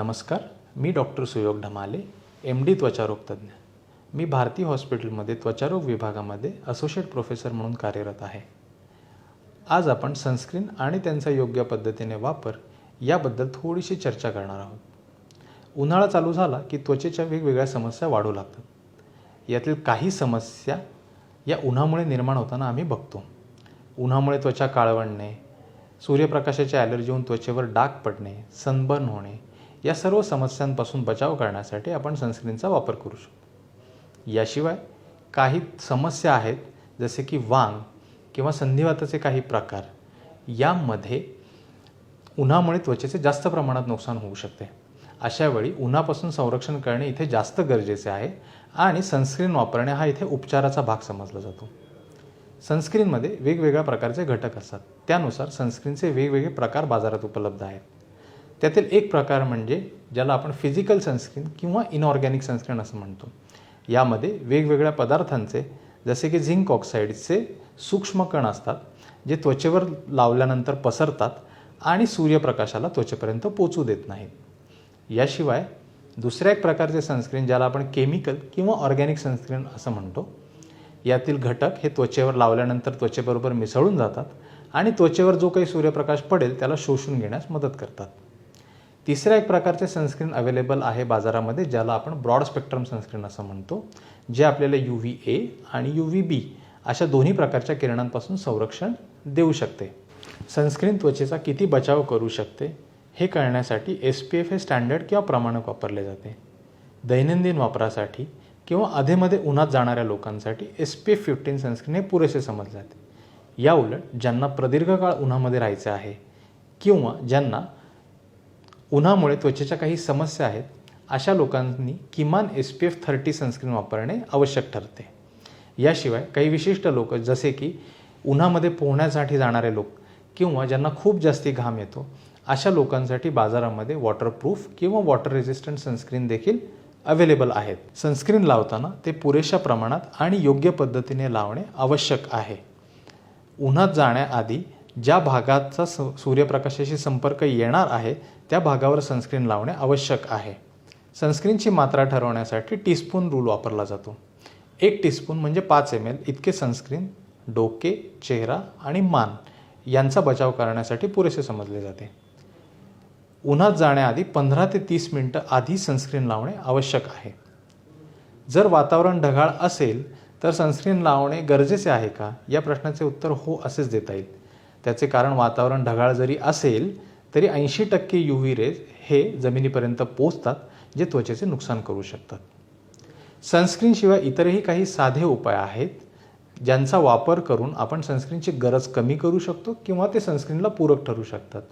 नमस्कार मी doctor Suyog Dhamale M D त्वचारोग तज्ज्ञ मी भारती हॉस्पिटलमध्ये त्वचारोग विभागामध्ये असोसिएट प्रोफेसर म्हणून कार्यरत आहे. आज आपण सनस्क्रीन आणि त्यांचा योग्य पद्धतीने वापर याबद्दल थोडीशी चर्चा करणार आहोत. उन्हाळा चालू झाला की त्वचेच्या वेगवेगळ्या समस्या वाढू लागतात. यातील काही समस्या या उन्हामुळे निर्माण होताना आम्ही बघतो. उन्हामुळे त्वचा काळवणणे सूर्यप्रकाशाच्या ॲलर्जी होऊन त्वचेवर डाग पडणे सनबर्न होणे या सर्व समस्यांपासून बचाव करण्यासाठी आपण सनस्क्रीनचा वापर करू शकतो. याशिवाय काही समस्या आहेत जसे की वांग किंवा संधिवाताचे काही प्रकार यामध्ये उन्हामुळे त्वचेचे जास्त प्रमाणात नुकसान होऊ शकते. अशावेळी उन्हापासून संरक्षण करणे इथे जास्त गरजेचे आहे आणि सनस्क्रीन वापरणे हा इथे उपचाराचा भाग समजला जातो. सनस्क्रीनमध्ये वेगवेगळ्या प्रकारचे घटक असतात. त्यानुसार सनस्क्रीनचे वेगवेगळे प्रकार बाजारात उपलब्ध आहेत. त्यातील एक प्रकार म्हणजे ज्याला आपण फिजिकल सनस्क्रीन किंवा इनऑर्गॅनिक सनस्क्रीन असं म्हणतो. यामध्ये वेगवेगळ्या पदार्थांचे जसे की झिंक ऑक्साईडचे सूक्ष्म कण असतात जे त्वचेवर लावल्यानंतर पसरतात आणि सूर्यप्रकाशाला त्वचेपर्यंत पोचू देत नाहीत. याशिवाय दुसऱ्या एक प्रकारचे सनस्क्रीन ज्याला आपण केमिकल किंवा ऑर्गॅनिक सनस्क्रीन असं म्हणतो यातील घटक हे त्वचेवर लावल्यानंतर त्वचेबरोबर मिसळून जातात आणि त्वचेवर जो काही सूर्यप्रकाश पडेल त्याला शोषून घेण्यास मदत करतात. तिसऱ्या एक प्रकारचे सनस्क्रीन अवेलेबल आहे बाजारामध्ये ज्याला आपण ब्रॉड स्पेक्ट्रम सनस्क्रीन असं म्हणतो जे आपल्याला यू व्ही ए आणि यू व्ही बी अशा दोन्ही प्रकारच्या किरणांपासून संरक्षण देऊ शकते. सनस्क्रीन त्वचेचा किती बचाव करू शकते हे कळण्यासाठी एस पी एफ हे स्टँडर्ड किंवा प्रमाणक वापरले जाते. दैनंदिन वापरासाठी किंवा अधेमध्ये उन्हात जाणाऱ्या लोकांसाठी S P F fifteen sunscreen हे पुरेसे समजले जाते या उलट ज्यांना प्रदीर्घ काळ उन्हामध्ये राहायचं आहे किंवा ज्यांना उन्हामुळे त्वचेच्या काही समस्या आहेत अशा लोकांनी किमान S P F thirty sunscreen वापरणे आवश्यक ठरते. याशिवाय काही विशिष्ट लोक जसे की उन्हामध्ये पोहण्यासाठी जाणारे लोक किंवा ज्यांना खूप जास्ती घाम येतो अशा लोकांसाठी बाजारामध्ये वॉटरप्रूफ किंवा वॉटर रेजिस्टंट सनस्क्रीन देखील अवेलेबल आहेत. सनस्क्रीन लावताना ते पुरेशा प्रमाणात आणि योग्य पद्धतीने लावणे आवश्यक आहे. उन्हात जाण्याआधी ज्या भागाचा स सूर्यप्रकाशाशी संपर्क येणार आहे त्या भागावर सनस्क्रीन लावणे आवश्यक आहे. सनस्क्रीनची मात्रा ठरवण्यासाठी टीस्पून रूल वापरला जातो. एक टीस्पून म्हणजे पाच एम एल इतके सनस्क्रीन डोके चेहरा आणि मान यांचा बचाव करण्यासाठी पुरेसे समजले जाते. उन्हात जाण्याआधी पंधरा ते तीस मिनटं आधी सनस्क्रीन लावणे आवश्यक आहे. जर वातावरण ढगाळ असेल तर सनस्क्रीन लावणे गरजेचे आहे का? या प्रश्नाचे उत्तर हो असेच देता येईल. त्याचे कारण वातावरण ढगाळ जरी असेल तरी ऐंशी टक्के यू व्ही रेज हे जमिनीपर्यंत पोचतात जे त्वचेचे नुकसान करू शकतात. सनस्क्रीनशिवाय इतरही काही साधे उपाय आहेत ज्यांचा वापर करून आपण सनस्क्रीनची गरज कमी करू शकतो किंवा ते सनस्क्रीनला पूरक ठरू शकतात.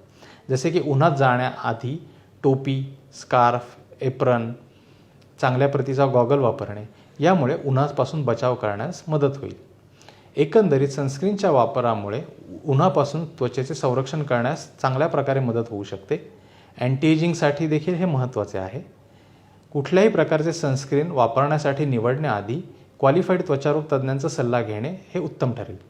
जसे की उन्हात जाण्याआधी टोपी स्कार्फ एप्रन चांगल्या प्रतीचा गॉगल वापरणे यामुळे उन्हापासून बचाव करण्यास मदत होईल. एकंदरीत सनस्क्रीनच्या वापरामुळे उन्हापासून त्वचेचे संरक्षण करण्यास चांगल्या प्रकारे मदत होऊ शकते. अँटीएजिंगसाठी देखील हे महत्त्वाचे आहे. कुठल्याही प्रकारचे सनस्क्रीन वापरण्यासाठी निवडण्याआधी क्वालिफाईड त्वचारोग तज्ज्ञांचा सल्ला घेणे हे उत्तम ठरेल.